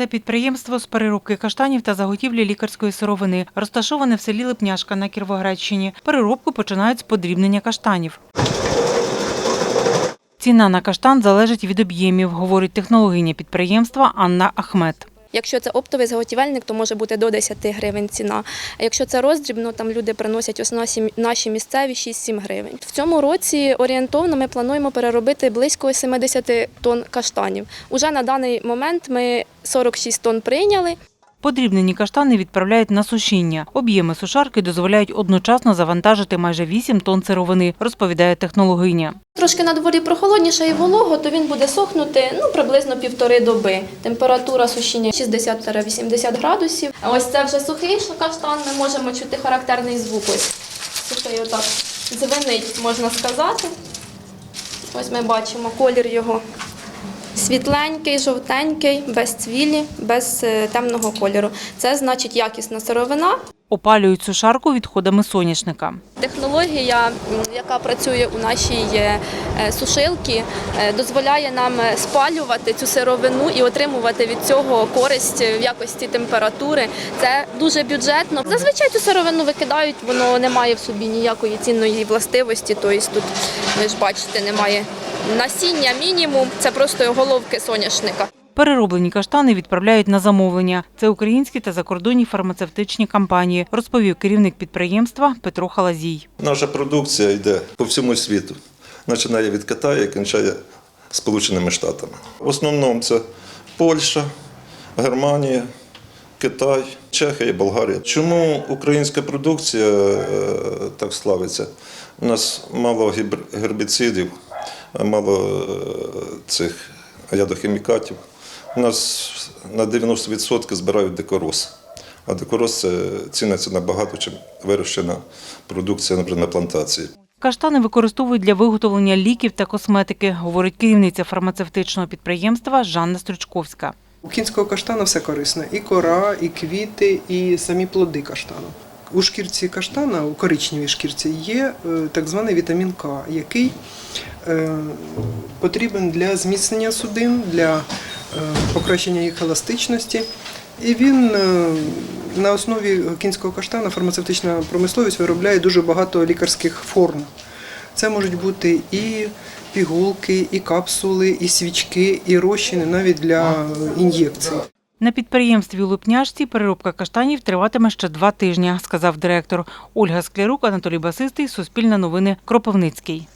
Це підприємство з переробки каштанів та заготівлі лікарської сировини, розташоване в селі Липняшка на Кіровоградщині. Переробку починають з подрібнення каштанів. Ціна на каштан залежить від об'ємів, говорить технологиня підприємства Анна Ахмет. Якщо це оптовий заготівельник, то може бути до 10 гривень ціна. А якщо це роздріб, ну там люди приносять ось наші місцеві 6-7 гривень. В цьому році орієнтовно ми плануємо переробити близько 70 тонн каштанів. Уже на даний момент ми 46 тонн прийняли. Подрібнені каштани відправляють на сушіння. Об'єми сушарки дозволяють одночасно завантажити майже 8 тонн сировини, розповідає технологиня. Трошки на дворі прохолодніше і волого, то він буде сохнути ну, приблизно півтори доби. Температура сушіння 60-80 градусів. А ось це вже сухий каштан, ми можемо чути характерний звук. Ось сухий отак звенить, можна сказати. Ось ми бачимо колір його світленький, жовтенький, без цвілі, без е, темного кольору. Це значить якісна сировина. Опалюють сушарку відходами соняшника. Технологія, яка працює у нашій е, е, сушилці, е, дозволяє нам спалювати цю сировину і отримувати від цього користь в якості температури. Це дуже бюджетно. Зазвичай цю сировину викидають, воно не має в собі ніякої цінної властивості. Тобто тут ви ж бачите, немає насіння мінімум, це просто головки соняшника. Перероблені каштани відправляють на замовлення. Це українські та закордонні фармацевтичні компанії, розповів керівник підприємства Петро Халазій. Наша продукція йде по всьому світу. Починає від Китаю і кінчає Сполученими Штатами. В основному це Польща, Германія, Китай, Чехія Болгарія. Чому українська продукція е, так славиться? У нас мало гербіцидів, мало е, цих ядохімікатів. У нас на 90% збирають дикороз. А дикороз це ціниться набагато, чим вирощена продукція, наприклад, на плантації. Каштани використовують для виготовлення ліків та косметики, говорить керівниця фармацевтичного підприємства Жанна Стручковська. У кінського каштана все корисне. І кора, і квіти, і самі плоди каштану. У шкірці каштана, у коричневій шкірці, є е, так званий вітамін К, який е, потрібен для зміцнення судин, для покращення їх еластичності. І він е, на основі кінського каштана фармацевтична промисловість виробляє дуже багато лікарських форм. Це можуть бути і пігулки, і капсули, і свічки, і розчини навіть для е, ін'єкцій. На підприємстві у Липняшці переробка каштанів триватиме ще два тижні, сказав директор. Ольга Склярук, Анатолій Басистий, Суспільне новини, Кропивницький.